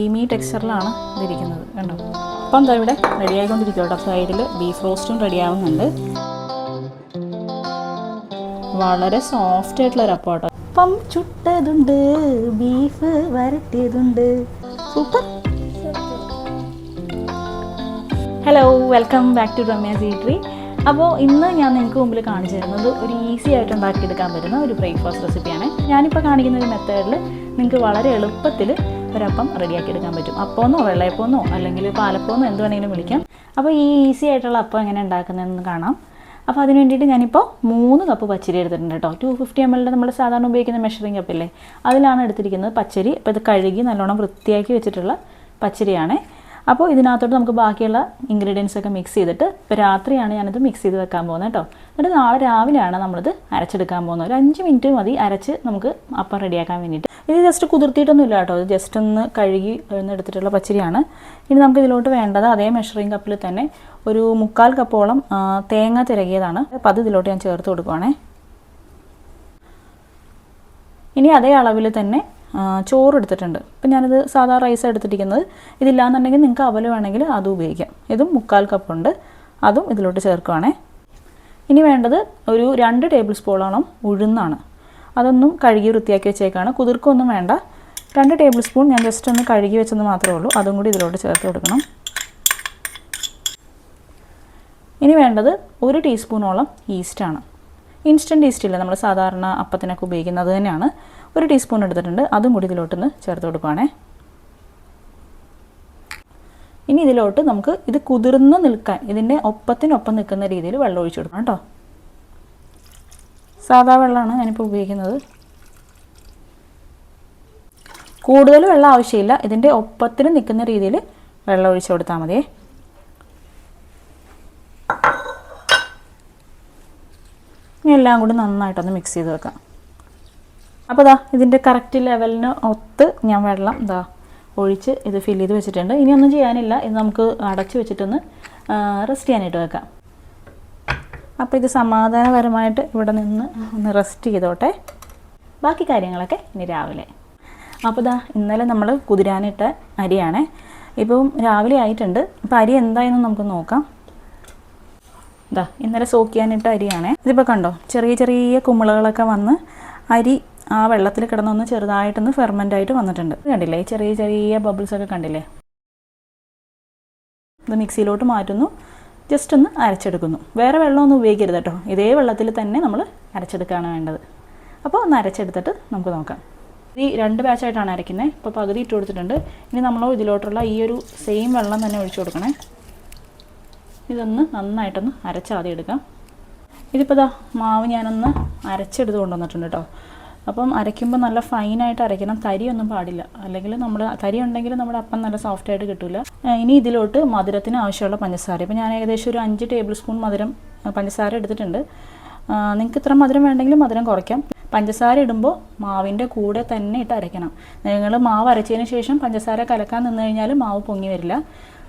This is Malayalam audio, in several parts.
ക്രീമി ടെക്സ്ചറിലാണ് ഇതിരിക്കുന്നത് കണ്ടോ? അപ്പം എന്താ ഇവിടെ റെഡി ആയിക്കൊണ്ടിരിക്കും കേട്ടോ സൈഡിൽ ബീഫ് റോസ്റ്റും റെഡി ആവുന്നുണ്ട് വളരെ സോഫ്റ്റ് ആയിട്ടുള്ള ഒരു അപ്പം കേട്ടോ അപ്പം ചുട്ടതുണ്ട് beef വരട്ടിയതുണ്ട്. Super. Hello welcome back to Ramya സീട്രി അപ്പോൾ ഇന്ന് ഞാൻ നിങ്ങൾക്ക് മുമ്പിൽ കാണിച്ചു തരുന്നത് ഒരു ഈസി ആയിട്ട് ഉണ്ടാക്കിയെടുക്കാൻ പറ്റുന്ന ഒരു ബ്രേക്ക്ഫാസ്റ്റ് റെസിപ്പിയാണ് ഞാനിപ്പോൾ കാണിക്കുന്ന ഒരു മെത്തേഡിൽ നിങ്ങൾക്ക് വളരെ എളുപ്പത്തിൽ ഒരപ്പം റെഡിയാക്കി എടുക്കാൻ പറ്റും. അപ്പമെന്നോ വെള്ളയപ്പമെന്നോ അല്ലെങ്കിൽ പാലപ്പമെന്നോ എന്ത് വേണമെങ്കിലും വിളിക്കാം. അപ്പോൾ ഈ ഈസി ആയിട്ടുള്ള അപ്പം എങ്ങനെ ഉണ്ടാക്കുന്നതെന്ന് കാണാം. അപ്പോൾ അതിന് വേണ്ടിയിട്ട് ഞാനിപ്പോൾ മൂന്ന് കപ്പ് പച്ചരി എടുത്തിട്ടുണ്ട് കേട്ടോ. ടു ഫിഫ്റ്റി എം എല്ലിന്റെ നമ്മൾ സാധാരണ ഉപയോഗിക്കുന്ന മെഷറിംഗ് കപ്പില്ലേ അതിലാണ് എടുത്തിരിക്കുന്നത് പച്ചരി. അപ്പോൾ ഇത് കഴുകി നല്ലോണം വൃത്തിയാക്കി വെച്ചിട്ടുള്ള പച്ചരിയാണ്. അപ്പോൾ ഇതിനകത്തോട്ട് നമുക്ക് ബാക്കിയുള്ള ഇൻഗ്രീഡിയൻസ് ഒക്കെ മിക്സ് ചെയ്തിട്ട് ഇപ്പോൾ രാത്രിയാണ് ഞാനിത് മിക്സ് ചെയ്ത് വെക്കാൻ പോകുന്നത് കേട്ടോ. എന്നിട്ട് നാളെ രാവിലെയാണ് നമ്മളിത് അരച്ചെടുക്കാൻ പോകുന്നത്. ഒരു അഞ്ച് മിനിറ്റ് മതി അരച്ച് നമുക്ക് അപ്പം റെഡിയാക്കാൻ വേണ്ടിയിട്ട്. ഇത് ജസ്റ്റ് കുതിർത്തിയിട്ടൊന്നും ഇല്ല കേട്ടോ. ഇത് ജസ്റ്റ് ഒന്ന് കഴുകി എടുത്തിട്ടുള്ള പച്ചരിയാണ്. ഇനി നമുക്ക് ഇതിലോട്ട് വേണ്ടത് അതേ മെഷറിംഗ് കപ്പിൽ തന്നെ ഒരു മുക്കാൽ കപ്പോളം തേങ്ങ തിരകിയതാണ് അപ്പോൾ അത് ഇതിലോട്ട് ഞാൻ ചേർത്ത് കൊടുക്കുവാണേ. ഇനി അതേ അളവിൽ തന്നെ ചോറ് എടുത്തിട്ടുണ്ട് ഇപ്പം ഞാനിത് സാധാ റൈസ് എടുത്തിരിക്കുന്നത് ഇതില്ലാന്നുണ്ടെങ്കിൽ നിങ്ങൾക്ക് അവൽ വേണമെങ്കിൽ അതും ഉപയോഗിക്കാം. ഇതും മുക്കാൽ കപ്പുണ്ട്. അതും ഇതിലോട്ട് ചേർക്കുവാണേ. ഇനി വേണ്ടത് ഒരു രണ്ട് ടേബിൾ സ്പൂണോളം ഉഴുന്നാണ്. അതൊന്നും കഴുകി വൃത്തിയാക്കി വെച്ചേക്കാണ്. കുതിർക്കൊന്നും വേണ്ട. രണ്ട് ടേബിൾ സ്പൂൺ ഞാൻ ജസ്റ്റ് ഒന്ന് കഴുകി വെച്ചെന്ന് മാത്രമേ ഉള്ളൂ. അതും കൂടി ഇതിലോട്ട് ചേർത്ത് കൊടുക്കണം. ഇനി വേണ്ടത് ഒരു ടീസ്പൂണോളം ഈസ്റ്റാണ്. ഇൻസ്റ്റന്റ് ഈസ്റ്റ് ഇല്ല നമ്മൾ സാധാരണ അപ്പത്തിനൊക്കെ ഉപയോഗിക്കുന്നത് തന്നെയാണ്. ഒരു ടീസ്പൂൺ എടുത്തിട്ടുണ്ട്. അതും കൂടി ഇതിലോട്ടൊന്ന് ചേർത്ത് കൊടുക്കുവാണേ. ഇനി ഇതിലോട്ട് നമുക്ക് ഇത് കുതിർന്ന് നിൽക്കാൻ ഇതിന്റെ ഒപ്പത്തിനൊപ്പം നിൽക്കുന്ന രീതിയിൽ വെള്ളം ഒഴിച്ചു കൊടുക്കണം കേട്ടോ. സാധാ വെള്ളമാണ് ഞാനിപ്പോൾ ഉപയോഗിക്കുന്നത്. കൂടുതൽ വെള്ളം ആവശ്യമില്ല. ഇതിന്റെ ഒപ്പത്തിന് നിൽക്കുന്ന രീതിയിൽ വെള്ളം ഒഴിച്ചു കൊടുത്താൽ മതിയേ ഇനി എല്ലാം കൂടി നന്നായിട്ടൊന്ന് മിക്സ് ചെയ്ത് വെക്കാം. അപ്പോൾ ദാ ഇതിന്റെ കറക്റ്റ് ലെവലിന് ഒത്ത് ഞാൻ വെള്ളം ദാ ഒഴിച്ച് ഇത് ഫിൽ ചെയ്ത് വെച്ചിട്ടുണ്ട്. ഇനി ഒന്നും ചെയ്യാനില്ല. ഇത് നമുക്ക് അടച്ച് വെച്ചിട്ടൊന്ന് റെസ്റ്റ് ചെയ്യാനായിട്ട് വെക്കാം. അപ്പോൾ ഇത് സമാധാനപരമായിട്ട് ഇവിടെ നിന്ന് ഒന്ന് റെസ്റ്റ് ചെയ്തോട്ടെ. ബാക്കി കാര്യങ്ങളൊക്കെ ഇനി രാവിലെ. അപ്പോൾ ദാ ഇന്നലെ നമ്മൾ കുതിരാനിട്ട അരിയാണ്. ഇപ്പം രാവിലെ ആയിട്ടുണ്ട്. അപ്പോൾ അരി എന്തായെന്ന് നമുക്ക് നോക്കാം. ഇതാ ഇന്നലെ സോക്ക് ചെയ്യാനിട്ട അരിയാണ്. ഇതിപ്പോൾ കണ്ടോ ചെറിയ ചെറിയ കുമിളകളൊക്കെ വന്ന് അരി ആ വെള്ളത്തിൽ കിടന്നൊന്ന് ചെറുതായിട്ടൊന്ന് ഫെർമെന്റ് ആയിട്ട് വന്നിട്ടുണ്ട്. കണ്ടില്ലേ? ഈ ചെറിയ ചെറിയ ബബിൾസ് ഒക്കെ കണ്ടില്ലേ? ഇത് മിക്സിയിലോട്ട് മാറ്റുന്നു. ജസ്റ്റ് ഒന്ന് അരച്ചെടുക്കുന്നു. വേറെ വെള്ളമൊന്നും ഉപയോഗിക്കരുത് കേട്ടോ. ഇതേ വെള്ളത്തിൽ തന്നെ നമ്മൾ അരച്ചെടുക്കുകയാണ് വേണ്ടത്. അപ്പോൾ ഒന്ന് അരച്ചെടുത്തിട്ട് നമുക്ക് നോക്കാം. ഈ രണ്ട് ബാച്ചായിട്ടാണ് അരയ്ക്കുന്നത് ഇപ്പോൾ പകുതി ഇട്ട് കൊടുത്തിട്ടുണ്ട്. ഇനി നമ്മൾ ഇതിലോട്ടുള്ള ഈ ഒരു സെയിം വെള്ളം തന്നെ ഒഴിച്ചു കൊടുക്കണേ. ഇതൊന്ന് നന്നായിട്ടൊന്ന് അരച്ചാദ്യം എടുക്കാം. ഇതിപ്പോൾ ഇതാ മാവ് ഞാനൊന്ന് അരച്ചെടുത്ത് കൊണ്ടുവന്നിട്ടുണ്ട് കേട്ടോ. അപ്പം അരയ്ക്കുമ്പോൾ നല്ല ഫൈനായിട്ട് അരയ്ക്കണം. തരിയൊന്നും പാടില്ല. അല്ലെങ്കിൽ നമ്മൾ തരി ഉണ്ടെങ്കിൽ നമ്മുടെ അപ്പം നല്ല സോഫ്റ്റ് ആയിട്ട് കിട്ടില്ല ഇനി ഇതിലോട്ട് മധുരത്തിന് ആവശ്യമുള്ള പഞ്ചസാര. ഇപ്പം ഞാൻ ഏകദേശം ഒരു അഞ്ച് ടേബിൾ സ്പൂൺ മധുരം പഞ്ചസാര എടുത്തിട്ടുണ്ട്. നിങ്ങൾക്ക് ഇത്ര മധുരം വേണ്ടെങ്കിൽ മധുരം കുറയ്ക്കാം. പഞ്ചസാര ഇടുമ്പോൾ മാവിന്റെ കൂടെ തന്നെ ഇട്ട് അരയ്ക്കണം. നിങ്ങൾ മാവ് അരച്ചതിന് ശേഷം പഞ്ചസാര കലക്കാൻ നിന്ന് കഴിഞ്ഞാൽ മാവ് പൊങ്ങി വരില്ല.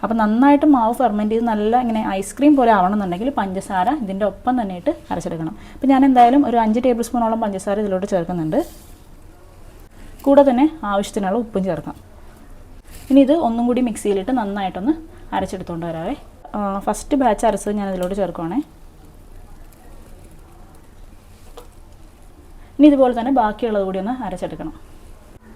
അപ്പോൾ നന്നായിട്ട് മാവ് ഫെർമെന്റ് ചെയ്ത് നല്ല ഇങ്ങനെ ഐസ്ക്രീം പോലെ ആവണമെന്നുണ്ടെങ്കിൽ പഞ്ചസാര ഇതിന്റെ ഒപ്പം തന്നെ ഇട്ട് അരച്ചെടുക്കണം. അപ്പോൾ ഞാൻ എന്തായാലും ഒരു അഞ്ച് ടേബിൾ സ്പൂണോളം പഞ്ചസാര ഇതിലോട്ട് ചേർക്കുന്നുണ്ട്. കൂടെ തന്നെ ആവശ്യത്തിനുള്ള ഉപ്പും ചേർക്കാം. ഇനി ഇത് ഒന്നും കൂടി മിക്സിയിലിട്ട് നന്നായിട്ടൊന്ന് അരച്ചെടുത്തുകൊണ്ട് വരാവേ. ഫസ്റ്റ് ബാച്ച് അരച്ചത് ഞാൻ ഇതിലോട്ട് ചേർക്കുവാണേ. ഇനി ഇതുപോലെ തന്നെ ബാക്കിയുള്ളത് കൂടി ഒന്ന് അരച്ചെടുക്കണം.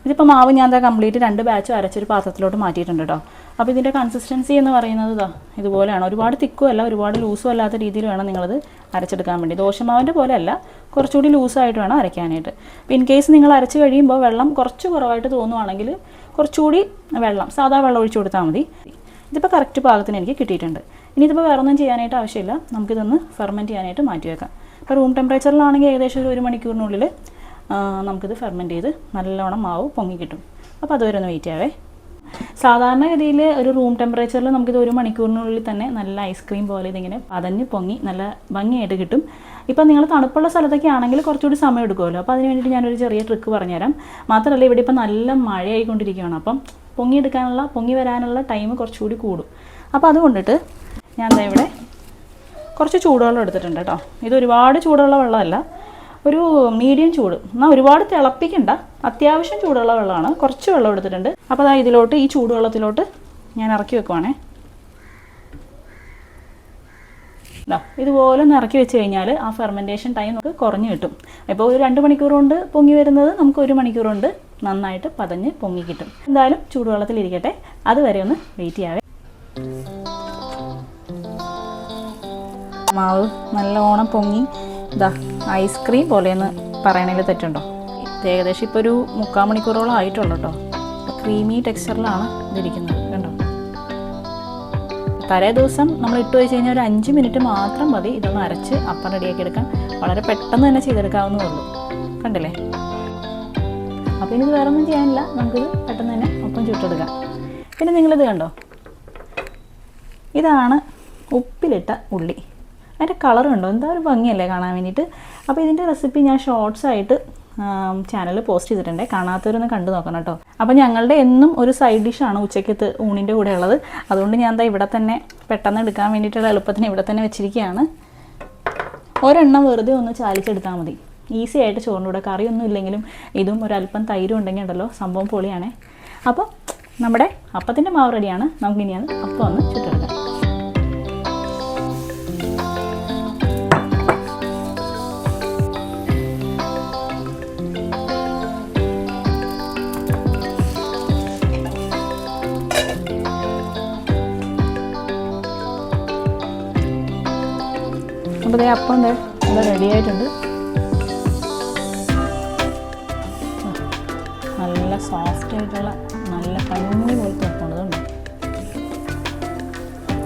ഇതിപ്പോൾ മാവ് ഞാൻ എന്താ കംപ്ലീറ്റ് രണ്ട് ബാച്ച് അരച്ചൊരു പാത്രത്തിലോട്ട് മാറ്റിയിട്ടുണ്ട് കേട്ടോ അപ്പോൾ ഇതിന്റെ കൺസിസ്റ്റൻസി എന്ന് പറയുന്നത് ഇതാ ഇതുപോലെയാണ്. ഒരുപാട് തിക്കും അല്ല ഒരുപാട് ലൂസും അല്ലാത്ത രീതിയിൽ വേണം നിങ്ങളത് അരച്ചെടുക്കാൻ വേണ്ടി. ദോശമാവിന്റെ പോലെ അല്ല കുറച്ചുകൂടി ലൂസായിട്ട് വേണം അരയ്ക്കാനായിട്ട്. അപ്പോൾ ഇൻ കേസ് നിങ്ങൾ അരച്ച് കഴിയുമ്പോൾ വെള്ളം കുറച്ച് കുറവായിട്ട് തോന്നുവാണെങ്കിൽ കുറച്ചുകൂടി വെള്ളം സാധാ വെള്ളം ഒഴിച്ചു കൊടുത്താൽ മതി. ഇതിപ്പോൾ കറക്റ്റ് പാകത്തിന് എനിക്ക് കിട്ടിയിട്ടുണ്ട്. ഇനി ഇതിപ്പോൾ വേറെ ഒന്നും ചെയ്യാനായിട്ട് ആവശ്യമില്ല. നമുക്കിതൊന്ന് ഫെർമെന്റ് ചെയ്യാനായിട്ട് മാറ്റി വെക്കാം. ഇപ്പോൾ റൂം ടെമ്പറേച്ചറിലാണെങ്കിൽ ഏകദേശം ഒരു ഒരു മണിക്കൂറിനുള്ളിൽ നമുക്കിത് ഫെർമെന്റ് ചെയ്ത് നല്ലോണം മാവ് പൊങ്ങി കിട്ടും. അപ്പോൾ അതുവരെ ഒന്ന് വെയിറ്റ് ചെയ്യാവേ. സാധാരണഗതിയിൽ ഒരു റൂം ടെമ്പറേച്ചറിൽ നമുക്കിത് ഒരു മണിക്കൂറിനുള്ളിൽ തന്നെ നല്ല ഐസ്ക്രീം പോലെ ഇതിങ്ങനെ പതഞ്ഞ് പൊങ്ങി നല്ല ഭംഗിയായിട്ട് കിട്ടും. ഇപ്പം നിങ്ങൾ തണുപ്പുള്ള സ്ഥലത്തൊക്കെ ആണെങ്കിൽ കുറച്ചുകൂടി സമയം എടുക്കുമല്ലോ. അപ്പോൾ അതിന് വേണ്ടിയിട്ട് ഞാനൊരു ചെറിയ ട്രിക്ക് പറഞ്ഞുതരാം. മാത്രമല്ല ഇവിടെ ഇപ്പം നല്ല മഴയായിക്കൊണ്ടിരിക്കുകയാണ്. അപ്പം പൊങ്ങിയെടുക്കാനുള്ള പൊങ്ങി വരാനുള്ള ടൈം കുറച്ചുകൂടി കൂടും. അപ്പോൾ അതുകൊണ്ടിട്ട് ഞാൻ ഇവിടെ കുറച്ച് ചൂടുവെള്ളം എടുത്തിട്ടുണ്ട് കേട്ടോ. ഇത് ഒരുപാട് ചൂടുള്ള വെള്ളമല്ല ഒരു മീഡിയം ചൂട്. എന്നാൽ ഒരുപാട് തിളപ്പിക്കണ്ട. അത്യാവശ്യം ചൂടുള്ള വെള്ളമാണ്. കുറച്ച് വെള്ളം എടുത്തിട്ടുണ്ട്. അപ്പോൾ അതാ ഇതിലോട്ട് ഈ ചൂടുവെള്ളത്തിലോട്ട് ഞാൻ ഇറക്കി വെക്കുവാണേ. ദാ ഇതുപോലെ ഒന്ന് ഇറക്കി വെച്ച് കഴിഞ്ഞാൽ ആ ഫെർമെന്റേഷൻ ടൈം നമുക്ക് കുറഞ്ഞു കിട്ടും. ഇപ്പോൾ ഒരു രണ്ട് മണിക്കൂർ കൊണ്ട് പൊങ്ങി വരുന്നത് നമുക്ക് ഒരു മണിക്കൂർ കൊണ്ട് നന്നായിട്ട് പതഞ്ഞ് പൊങ്ങി കിട്ടും. എന്തായാലും ചൂടുവെള്ളത്തിൽ ഇരിക്കട്ടെ. അതുവരെ ഒന്ന് വെയിറ്റ് ചെയ്യാവേ. മാവ് നല്ലോണം പൊങ്ങി. ഇതാ ഐസ്ക്രീം പോലെയെന്ന് പറയണതിൽ തെറ്റുണ്ടോ? ഏകദേശം ഇപ്പോൾ ഒരു മുക്കാൽ മണിക്കൂറോളം ആയിട്ടുള്ളൂ കേട്ടോ ക്രീമി ടെക്സ്ചറിലാണ് ഇതിരിക്കുന്നത് കണ്ടോ? തലേ ദിവസം നമ്മൾ ഇട്ട് വെച്ച് കഴിഞ്ഞാൽ ഒരു അഞ്ച് മിനിറ്റ് മാത്രം മതി ഇതൊന്ന് അരച്ച് അപ്പം റെഡിയാക്കി എടുക്കാം വളരെ പെട്ടെന്ന് തന്നെ ചെയ്തെടുക്കാവുന്നേ ഉള്ളൂ. കണ്ടില്ലേ? അപ്പോൾ ഇനി വേറെ ഒന്നും ചെയ്യാനില്ല. നമുക്കിത് പെട്ടെന്ന് തന്നെ ഒപ്പം ചുട്ടെടുക്കാം. പിന്നെ നിങ്ങളിത് കണ്ടോ? ഇതാണ് ഉപ്പിലിട്ട ഉള്ളി. അതിന്റെ കളർ ഉണ്ടോ എന്താ ഒരു ഭംഗിയല്ലേ കാണാൻ വേണ്ടിയിട്ട്? അപ്പോൾ ഇതിന്റെ റെസിപ്പി ഞാൻ ഷോർട്സ് ആയിട്ട് ചാനലിൽ പോസ്റ്റ് ചെയ്തിട്ടുണ്ട്. കാണാത്തവരൊന്ന് കണ്ടു നോക്കണം കേട്ടോ. അപ്പോൾ ഞങ്ങളുടെ എന്നും ഒരു സൈഡ് ഡിഷാണ് ഉച്ചയ്ക്കത്ത് ഊണിന്റെ കൂടെ ഉള്ളത്. അതുകൊണ്ട് ഞാൻ എന്താ ഇവിടെ തന്നെ പെട്ടെന്ന് എടുക്കാൻ വേണ്ടിയിട്ടുള്ള എളുപ്പത്തിന് ഇവിടെ തന്നെ വെച്ചിരിക്കുകയാണ്. ഒരെണ്ണം വെറുതെ ഒന്ന് ചാലിച്ചെടുത്താൽ മതി. ഈസി ആയിട്ട് ചോറിന്റെ കൂടെ. കറിയൊന്നും ഇല്ലെങ്കിലും ഇതും ഒരല്പം തൈരും ഉണ്ടെങ്കിൽ ഉണ്ടല്ലോ സംഭവം പൊളിയാണേ. അപ്പോൾ നമ്മുടെ അപ്പത്തിന്റെ മാവ് റെഡിയാണ് നമുക്കിനി അത് അപ്പം ഒന്ന് ചുട്ടെടുക്കാം ദേ അപ്പം റെഡി ആയിട്ടുണ്ട്. നല്ല സോഫ്റ്റ് ആയിട്ടുള്ള നല്ല പഞ്ഞി പോലത്തെ അപ്പം ഉണ്ട്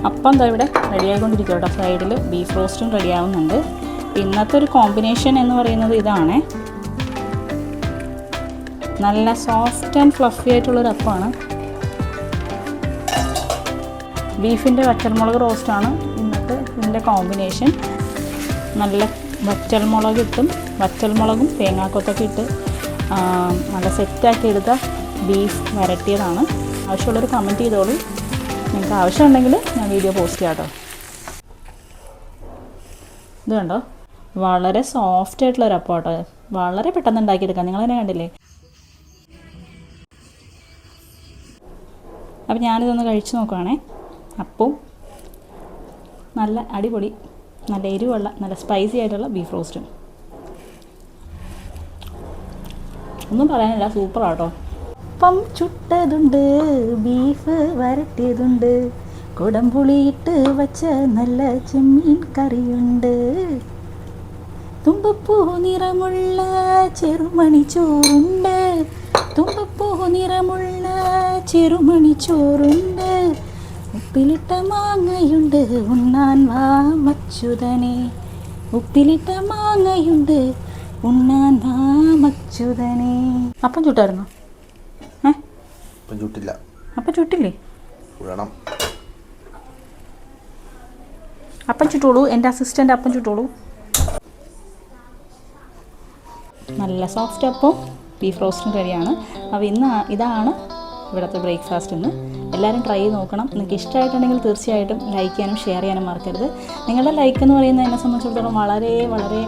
അപ്പം എന്താ ഇവിടെ റെഡി ആയിക്കൊണ്ടിരിക്കും കേട്ടോ. സൈഡിൽ ബീഫ് റോസ്റ്റും റെഡി ആവുന്നുണ്ട്. ഇന്നത്തെ ഒരു കോമ്പിനേഷൻ എന്ന് പറയുന്നത് ഇതാണ്. നല്ല സോഫ്റ്റ് ആൻഡ് ഫ്ലഫി ആയിട്ടുള്ളൊരു അപ്പമാണ് ബീഫിന്റെ വറ്റൽമുളക് റോസ്റ്റാണ് ഇന്നത്തെ ഇതിന്റെ കോമ്പിനേഷൻ നല്ല വറ്റൽമുളക് ഇട്ടും. വറ്റൽമുളകും തേങ്ങാക്കൊത്തൊക്കെ ഇട്ട് നല്ല സെറ്റാക്കി എടുത്ത ബീഫ് വരട്ടിയതാണ്. ആവശ്യമുള്ളവർ കമന്റ് ചെയ്തോളൂ. നിങ്ങൾക്ക് ആവശ്യമുണ്ടെങ്കിൽ ഞാൻ വീഡിയോ പോസ്റ്റ് ചെയ്യാം കേട്ടോ ഇത് കണ്ടോ? വളരെ സോഫ്റ്റ് ആയിട്ടുള്ള ഒരു അപ്പം വളരെ പെട്ടെന്ന് ഉണ്ടാക്കിയെടുക്കാം. നിങ്ങൾ തന്നെ കണ്ടില്ലേ? അപ്പം ഞാനിതൊന്ന് കഴിച്ചു നോക്കുവാണേ. അപ്പവും നല്ല അടിപൊളി നല്ല എരിവുള്ള നല്ല സ്പൈസി ആയിട്ടുള്ള ബീഫ് റോസ്റ്റും ഒന്നും പറയാനില്ല സൂപ്പറാട്ടോ അപ്പം ചുട്ടതുണ്ട് ബീഫ് വരട്ടിയതുണ്ട്. കുടംപുളിയിട്ട് വച്ച നല്ല ചെമ്മീൻ കറിയുണ്ട്. തുമ്പപ്പൂ നിറമുള്ള ചെറുമണി ചോറുണ്ട്. തുമ്പപ്പൂ നിറമുള്ള ചെറുമണി ചോറുണ്ട്. ഉപ്പിലിട്ട മാങ്ങയുണ്ട് ഉണ്ണാൻ വാ മച്ചുതനെ. ഉപ്പിലിട്ട മാങ്ങയുണ്ട് ഉണ്ണാൻ വാ മച്ചുതനെ. അപ്പം ചുട്ടായിരുന്നോ? ഏ? ഇപ്പം ചുട്ടില്ല. അപ്പം ചുട്ടില്ലേ? വിടണം അപ്പം ചുട്ടോളൂ എന്റെ അസിസ്റ്റന്റ് അപ്പം ചുട്ടോളൂ. നല്ല സോഫ്റ്റ് അപ്പം ബീഫ് റോസ്റ്റും റെഡിയാണ് അപ്പോൾ ഇന്ന് ഇതാണ് ഇവിടുത്തെ ബ്രേക്ക്ഫാസ്റ്റ് ഒന്ന് എല്ലാവരും ട്രൈ ചെയ്ത് നോക്കണം. നിങ്ങൾക്ക് ഇഷ്ടമായിട്ടുണ്ടെങ്കിൽ തീർച്ചയായിട്ടും ലൈക്ക് ചെയ്യാനും ഷെയർ ചെയ്യാനും മറക്കരുത്. നിങ്ങളുടെ ലൈക്ക് എന്ന് പറയുന്നത് എന്നെ സംബന്ധിച്ചിടത്തോളം വളരെ വളരെ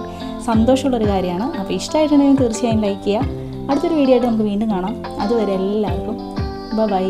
സന്തോഷമുള്ളൊരു കാര്യമാണ്. അപ്പോൾ ഇഷ്ടമായിട്ടുണ്ടെങ്കിൽ തീർച്ചയായും ലൈക്ക് ചെയ്യുക അടുത്തൊരു വീഡിയോ ആയിട്ട് നമുക്ക് വീണ്ടും കാണാം. അതുവരെ എല്ലാവർക്കും ബൈ